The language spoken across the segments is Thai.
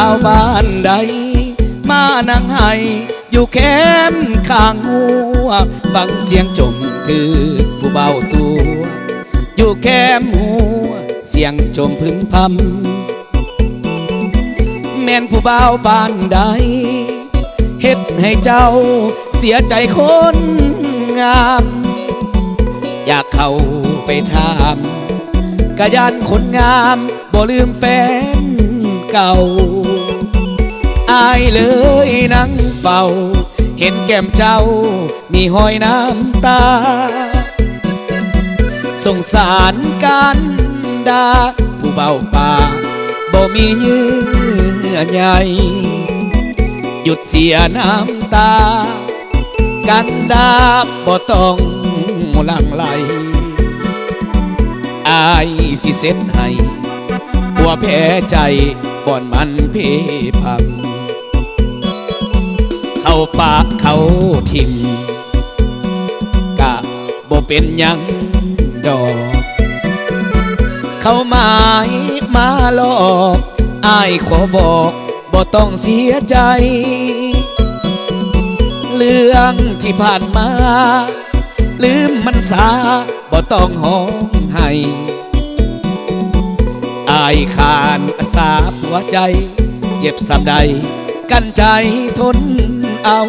าวบ้านใด มานั่งไห้อยู่แคมข้างหัวฟังเสียงจมถือผู้เบาตัว อยู่แคมหัว เสียงจมพึมพำแม่นผู้เบาบ้านใดเฮ็ดให้เจ้าเสียใจคนงาม อยากเข้าไปถามกะยันคนงามบ่ลืมแฟนเก่า อายเลยนั่งเฝ้า เห็นแก้มเจ้า มีหอยน้ำตา สงสารกันดา ผู้เบาป่าบ่มีเยื่อใยหยุดเสียน้ำตา กันดาบ่ต้องหลังไหลอายสิเซ็นให้บัวแพ้ใจบ่อนมันเพพัง ปากเขาทิมกะบ่เป็นยังดอก เขาหมายมาหลอกอายขอบอกบ่ต้องเสียใจ เรื่องที่ผ่านมา ลืมมันสาบ่ต้องห้องให้อายขานอาสาหัวใจ เจ็บสำใด กันใจทน เอา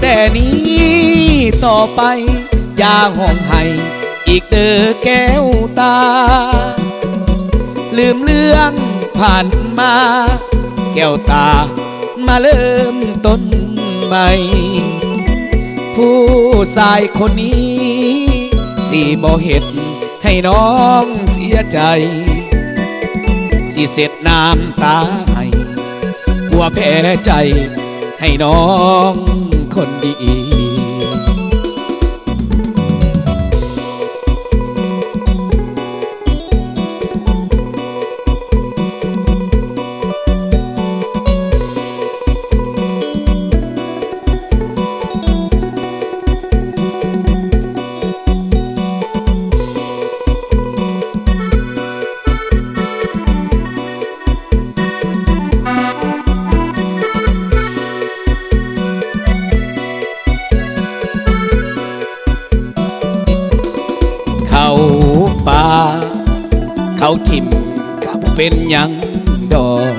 แต่นี้ต่อไป อย่าห้องให้อีกเด้อแก้วตา ลืมเรื่องผ่านมา แก้วตา มาเริ่มต้นใหม่ ผู้ชายคนนี้สิบ่เห็ดให้น้องเสียใจ สิเสร็จน้ำตาให้ผัวแพ้ใจ ให้น้องคนดี เขาทิมกับเป็นยังดอก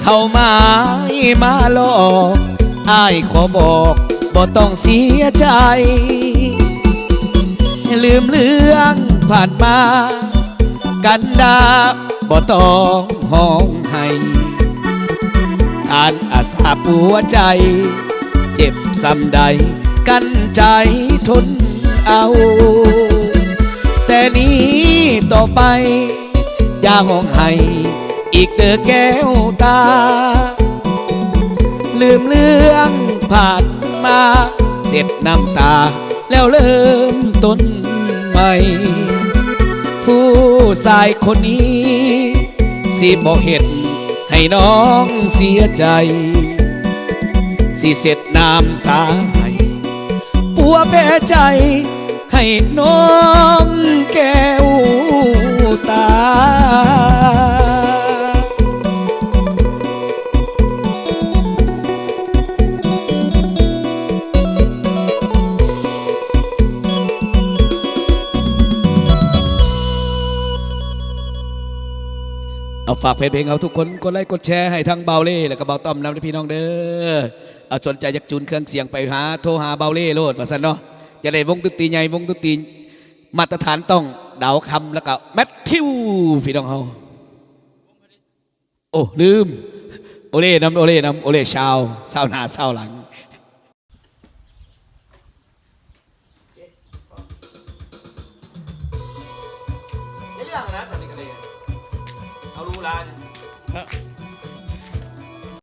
เขามามาหลอกอายขอบอกบ่ต้องเสียใจ ลืมเรื่องผ่านมา กันดาบ่ต้องห้องให้ทานอาสาปัวใจ เจ็บซ้ำใด กันใจทนเอา แต่นี้ต่อไป อย่าห้องให้อีกเด้อแก้วตา ลืมเรื่องผ่านมา เสร็จน้ำตา แล้วเริ่มต้นใหม่ ผู้ชายคนนี้ สิบอกเหตุให้น้องเสียใจ สิเสร็จน้ำตาให้ปัวแพ้ใจ ให้น้องแก้วตา เอาฝากเพจเพลงเอาทุกคนกดไลค์กดแชร์ให้ทั้งเบาเล่และก็เบาต้อมนำด้วยพี่น้องเด้อเอาสนใจอยากจูนเครื่องเสียงไปหาโทรหาเบาเล่โลดว่าสันเนาะ จะได้วงดนตรีใหญ่วงดนตรีมาตรฐานต้องดาวคำแล้วก็แมทธิวพี่น้องเฮาโอ้ลืม โอเล่น้ำโอเล่น้ำโอเล่ชาวเศร้าหน้าเศร้าหลังเรื่องนะสันนิษฐานเอารู้ร้าน